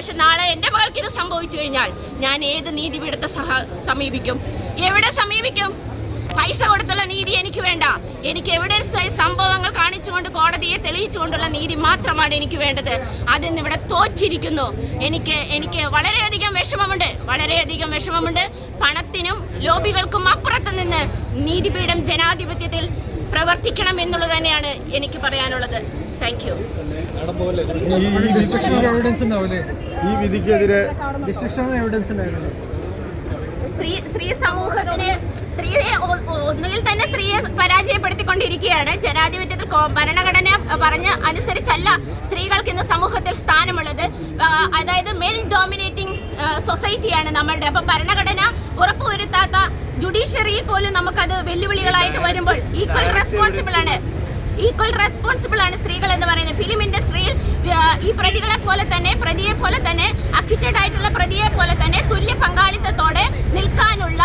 പക്ഷെ നാളെ എന്റെ മകൾക്ക് ഇത് സംഭവിച്ചു കഴിഞ്ഞാൽ ഞാൻ ഏത് നീതിപീഠത്തെ സഹ സമീപിക്കും? എവിടെ സമീപിക്കും? പൈസ കൊടുത്തുള്ള നീതി എനിക്ക് വേണ്ട. എനിക്ക് എവിടെ സംഭവങ്ങൾ കാണിച്ചുകൊണ്ട് കോടതിയെ തെളിയിച്ചുകൊണ്ടുള്ള നീതി മാത്രമാണ് എനിക്ക് വേണ്ടത്. അതിന്ന് ഇവിടെ തോച്ചിരിക്കുന്നു. എനിക്ക് എനിക്ക് വളരെയധികം വിഷമമുണ്ട്. വളരെയധികം വിഷമമുണ്ട്. പണത്തിനും ലോബികൾക്കും അപ്പുറത്ത് നിന്ന് നീതിപീഠം ജനാധിപത്യത്തിൽ പ്രവർത്തിക്കണം എന്നുള്ളത് തന്നെയാണ് എനിക്ക് പറയാനുള്ളത്. താങ്ക് യു ഈ വിധിക്കെതിരെ സ്ത്രീ സ്ത്രീ സമൂഹത്തിന് സ്ത്രീയെ ഒന്നുകിൽ തന്നെ സ്ത്രീയെ പരാജയപ്പെടുത്തിക്കൊണ്ടിരിക്കുകയാണ്. ജനാധിപത്യത്തിൽ ഭരണഘടന പറഞ്ഞ അനുസരിച്ചല്ല സ്ത്രീകൾക്ക് ഇന്ന് സമൂഹത്തിൽ സ്ഥാനമുള്ളത്. അതായത് മെൽ ഡോമിനേറ്റിംഗ് സൊസൈറ്റിയാണ് നമ്മളുടെ. അപ്പൊ ഭരണഘടന ഉറപ്പുവരുത്താത്ത ജുഡീഷ്യറിയിൽ പോലും നമുക്കത് വെല്ലുവിളികളായിട്ട് വരുമ്പോൾ ഈക്വൽ റെസ്പോൺസിബിൾ ആണ്. ഈക്വൽ റെസ്പോൺസിബിൾ ആണ് സ്ത്രീകൾ എന്ന് പറയുന്നത്. ഫിലിം ഇൻഡസ്ട്രിയിൽ ഈ പ്രതികളെ പോലെ തന്നെ പ്രതിയെ പോലെ തന്നെ അക്വിറ്റഡ് ആയിട്ടുള്ള പ്രതിയെ പോലെ തന്നെ തുല്യ പങ്കാളിത്തത്തോടെ നിൽക്കാനുള്ള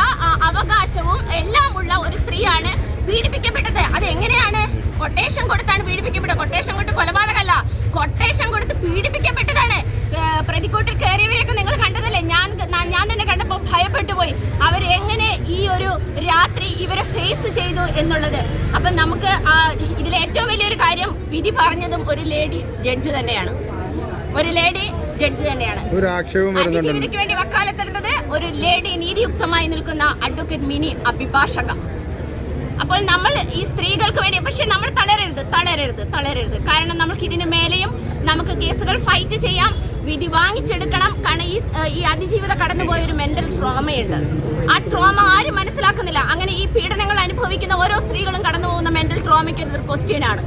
അവകാശവും എല്ലാം ഉള്ള ഒരു സ്ത്രീയാണ് പീഡിപ്പിക്കപ്പെട്ടത്. അത് എങ്ങനെയാണ്? കൊട്ടേഷൻ കൊടുത്താണ് പീഡിപ്പിക്കപ്പെട്ടത്. കൊട്ടേഷൻ കൊടുത്ത് കൊലപാതകമല്ല കൊട്ടേഷൻ കൊടുത്ത് പീഡിപ്പിക്കപ്പെട്ടതാണ്. പ്രതിക്കൂട്ടിൽ കയറിയവരെയൊക്കെ നിങ്ങൾ കണ്ടതല്ലേ? ഞാൻ- ഞാൻ തന്നെ കണ്ടപ്പോൾ ഭയപ്പെട്ടു പോയി. അവർ എങ്ങനെ ഈ ഒരു രാത്രി ഇവരെ ഫേസ് ചെയ്തു എന്നുള്ളത്. അപ്പം നമുക്ക് ഇതിൽ ഏറ്റവും വലിയൊരു കാര്യം വിധി പറഞ്ഞതും ഒരു ലേഡി ജഡ്ജ് തന്നെയാണ്. ഒരു ലേഡി ജഡ്ജ് തന്നെയാണ്. അതിജീവിതയ്ക്ക് വേണ്ടി വക്കാലത്തെടുത്തത് ഒരു ലേഡി നീതിയുക്തമായി നിൽക്കുന്ന അഡ്വക്കേറ്റ് മിനി അഭിഭാഷക. അപ്പോൾ നമ്മൾ ഈ സ്ത്രീകൾക്ക് വേണ്ടി പക്ഷെ നമ്മൾ തളരരുത് തളരരുത് തളരരുത്. കാരണം നമുക്ക് ഇതിന് മേലെയും നമുക്ക് കേസുകൾ ഫൈറ്റ് ചെയ്യാം. വിധി വാങ്ങിച്ചെടുക്കണം. കാരണം ഈ ഈ അതിജീവിത കടന്നുപോയ ഒരു മെന്റൽ ട്രോമയുണ്ട് ആ ട്രോമ ആരും മനസ്സിലാക്കുന്നില്ല. അങ്ങനെ ഈ പീഡനങ്ങൾ അനുഭവിക്കുന്ന ഓരോ സ്ത്രീകളും കടന്നു പോകുന്ന മെന്റൽ ട്രോമയ്ക്ക് ഒരു ക്വസ്റ്റ്യൻ ആണ്.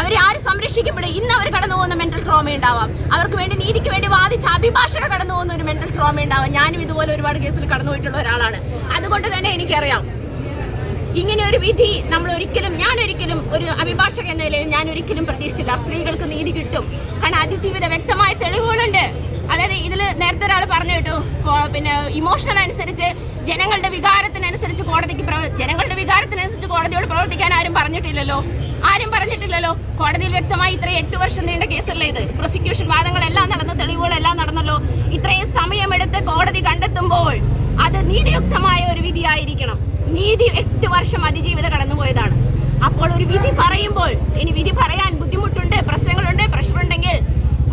അവരെ ആര് സംരക്ഷിക്കപ്പെടും? ഇന്ന് അവർ കടന്നു പോകുന്ന മെന്റൽ ട്രോമ ഉണ്ടാവാം. അവർക്ക് വേണ്ടി നീതിക്ക് വേണ്ടി വാദിച്ച അഭിഭാഷക കടന്നു പോകുന്ന ഒരു മെന്റൽ ട്രോമ ഉണ്ടാവാം. ഞാനും ഇതുപോലെ ഒരുപാട് കേസിൽ കടന്നു പോയിട്ടുള്ള ഒരാളാണ്. അതുകൊണ്ട് തന്നെ എനിക്കറിയാം. ഇങ്ങനെ ഒരു വിധി നമ്മൾ ഒരിക്കലും ഞാൻ ഒരിക്കലും ഒരു അഭിഭാഷക എന്ന നിലയിൽ ഞാൻ ഒരിക്കലും പ്രതീക്ഷിച്ചില്ല. സ്ത്രീകൾക്ക് നീതി കിട്ടും. കാരണം അതിജീവിത വ്യക്തമായ തെളിവുകളുണ്ട്. അതായത് ഇതിൽ നേരത്തെ ഒരാൾ പറഞ്ഞു കേട്ടു പിന്നെ ഇമോഷൻ അനുസരിച്ച് ജനങ്ങളുടെ വികാരത്തിനനുസരിച്ച് കോടതിക്ക് ജനങ്ങളുടെ വികാരത്തിനനുസരിച്ച് കോടതിയോട് പ്രവർത്തിക്കാൻ ആരും പറഞ്ഞിട്ടില്ലല്ലോ. ആരും പറഞ്ഞിട്ടില്ലല്ലോ. കോടതിയിൽ വ്യക്തമായി ഇത്ര എട്ട് വർഷം നീണ്ട കേസല്ലേ ഇത്? പ്രോസിക്യൂഷൻ വാദങ്ങളെല്ലാം നടന്നു തെളിവുകളെല്ലാം നടന്നല്ലോ. ഇത്രയും സമയമെടുത്ത് കോടതി കണ്ടെത്തുമ്പോൾ നീതിയുക്തമായ ഒരു വിധിയായിരിക്കണം. നീതി എട്ട് വർഷം അതിജീവിത കടന്നുപോയതാണ്. അപ്പോൾ ഒരു വിധി പറയുമ്പോൾ ഇനി വിധി പറയാൻ ബുദ്ധിമുട്ടുണ്ട് പ്രശ്നങ്ങളുണ്ട് പ്രശ്നമുണ്ടെങ്കിൽ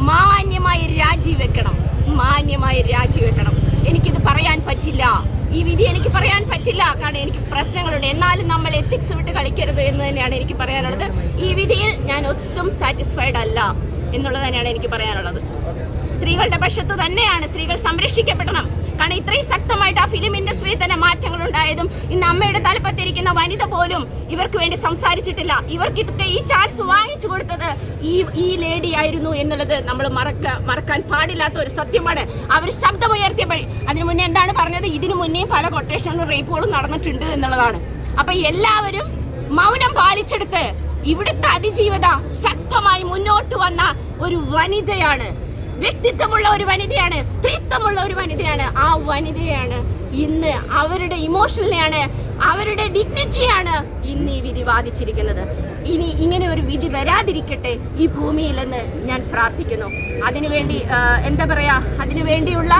മാന്യമായി രാജിവെക്കണം മാന്യമായി രാജിവെക്കണം എനിക്കിത് പറയാൻ പറ്റില്ല. ഈ വിധി എനിക്ക് പറയാൻ പറ്റില്ല. കാരണം എനിക്ക് പ്രശ്നങ്ങളുണ്ട്. എന്നാലും നമ്മൾ എത്തിക്സ് വിട്ട് കളിക്കരുത് എന്ന് തന്നെയാണ് എനിക്ക് പറയാനുള്ളത്. ഈ വിധിയിൽ ഞാൻ ഒട്ടും സാറ്റിസ്ഫൈഡ് അല്ല എന്നുള്ളത് തന്നെയാണ് എനിക്ക് പറയാനുള്ളത്. സ്ത്രീകളുടെ പക്ഷത്ത് തന്നെയാണ് സ്ത്രീകൾ സംരക്ഷിക്കപ്പെടണം. കാരണം ഇത്രയും ശക്തമായിട്ട് ആ ഫിലിം ഇൻഡസ്ട്രിയിൽ തന്നെ മാറ്റങ്ങൾ ഉണ്ടായതും ഇന്ന് അമ്മയുടെ തലപ്പത്തിരിക്കുന്ന വനിത പോലും ഇവർക്ക് വേണ്ടി സംസാരിച്ചിട്ടില്ല. ഇവർക്ക് ഇതൊക്കെ ഈ ചാൻസ് വാങ്ങിച്ചു കൊടുത്തത് ഈ ഈ ലേഡി ആയിരുന്നു എന്നുള്ളത് നമ്മൾ മറക്ക മറക്കാൻ പാടില്ലാത്ത ഒരു സത്യമാണ്. അവർ ശബ്ദമുയർത്തിയപ്പോഴേ അതിനു മുന്നേ എന്താണ് പറഞ്ഞത്? ഇതിനു മുന്നേയും പല കൊട്ടേഷനും റേപ്പുകളും നടന്നിട്ടുണ്ട് എന്നുള്ളതാണ്. അപ്പൊ എല്ലാവരും മൗനം പാലിച്ചെടുത്ത് ഇവിടുത്തെ അതിജീവത ശക്തമായി മുന്നോട്ട് വന്ന ഒരു വനിതയാണ് വ്യക്തിത്വമുള്ള ഒരു വനിതയാണ് സ്ത്രീത്വമുള്ള ഒരു വനിതയാണ്. ആ വനിതയാണ് ഇന്ന് അവരുടെ ഇമോഷനെയാണ് അവരുടെ ഡിഗ്നിറ്റിയാണ് ഇന്ന് ഈ വിധി വാദിച്ചിരിക്കുന്നത്. ഇനി ഇങ്ങനെ ഒരു വിധി വരാതിരിക്കട്ടെ ഈ ഭൂമിയിലെന്ന് ഞാൻ പ്രാർത്ഥിക്കുന്നു. അതിനുവേണ്ടി എന്താ പറയാ അതിനുവേണ്ടിയുള്ള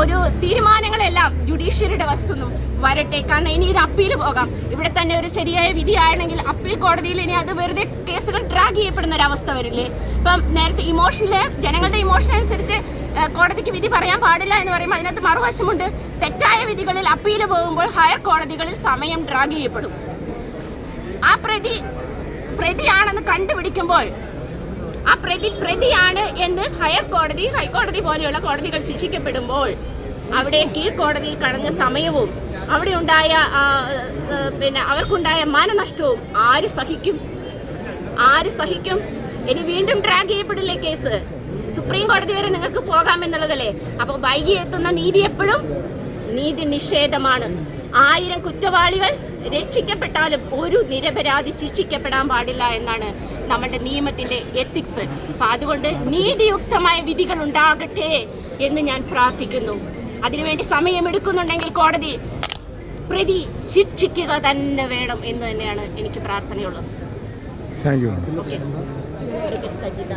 ഒരു തീരുമാനങ്ങളെല്ലാം ജുഡീഷ്യറിയുടെ വസ്തുന്നു വരട്ടെ. കാരണം ഇനി ഇത് അപ്പീൽ പോകാം. ഇവിടെ തന്നെ ഒരു ശരിയായ വിധിയാണെങ്കിൽ അപ്പീൽ കോടതിയിൽ ഇനി അത് വെറുതെ കേസുകൾ ഡ്രാഗ് ചെയ്യപ്പെടുന്ന ഒരു അവസ്ഥ വരില്ലേ? ഇപ്പം നേരത്തെ ഇമോഷനിൽ ജനങ്ങളുടെ ഇമോഷൻ അനുസരിച്ച് കോടതിക്ക് വിധി പറയാൻ പാടില്ല എന്ന് പറയുമ്പോൾ അതിനകത്ത് മറുവശമുണ്ട്. തെറ്റായ വിധികളിൽ അപ്പീൽ പോകുമ്പോൾ ഹയർ കോടതികളിൽ സമയം ഡ്രാഗ് ചെയ്യപ്പെടും. ആ പ്രതി പ്രതിയാണെന്ന് കണ്ടുപിടിക്കുമ്പോൾ ആ പ്രതി പ്രതിയാണ് എന്ന് ഹയർ കോടതി ഹൈക്കോടതി പോലെയുള്ള കോടതികൾ ശിക്ഷിക്കപ്പെടുമ്പോൾ അവിടെ കീഴ്ക്കോടതിയിൽ കടന്ന സമയവും അവിടെ ഉണ്ടായ പിന്നെ അവർക്കുണ്ടായ മാനനഷ്ടവും ആര് സഹിക്കും? ആര് സഹിക്കും? ഇനി വീണ്ടും ട്രാക്ക് ചെയ്യപ്പെടില്ലേ കേസ്? സുപ്രീം കോടതി വരെ നിങ്ങൾക്ക് പോകാമെന്നുള്ളതല്ലേ അപ്പൊ വൈകി എത്തുന്ന നീതി എപ്പോഴും നീതി നിഷേധമാണ്. ആയിരം കുറ്റവാളികൾ രക്ഷിക്കപ്പെട്ടാലും ഒരു നിരപരാധി ശിക്ഷിക്കപ്പെടാൻ പാടില്ല എന്നാണ് നമ്മുടെ നിയമത്തിന്റെ എത്തിക്സ് അപ്പൊ അതുകൊണ്ട് നീതിയുക്തമായ വിധികൾ ഉണ്ടാകട്ടെ എന്ന് ഞാൻ പ്രാർത്ഥിക്കുന്നു. അതിനുവേണ്ടി സമയമെടുക്കുന്നുണ്ടെങ്കിൽ കോടതി പ്രതി ശിക്ഷിക്കുക തന്നെ വേണം എന്ന് തന്നെയാണ് എനിക്ക് പ്രാർത്ഥനയുള്ളത്. Thank you okay Sajitha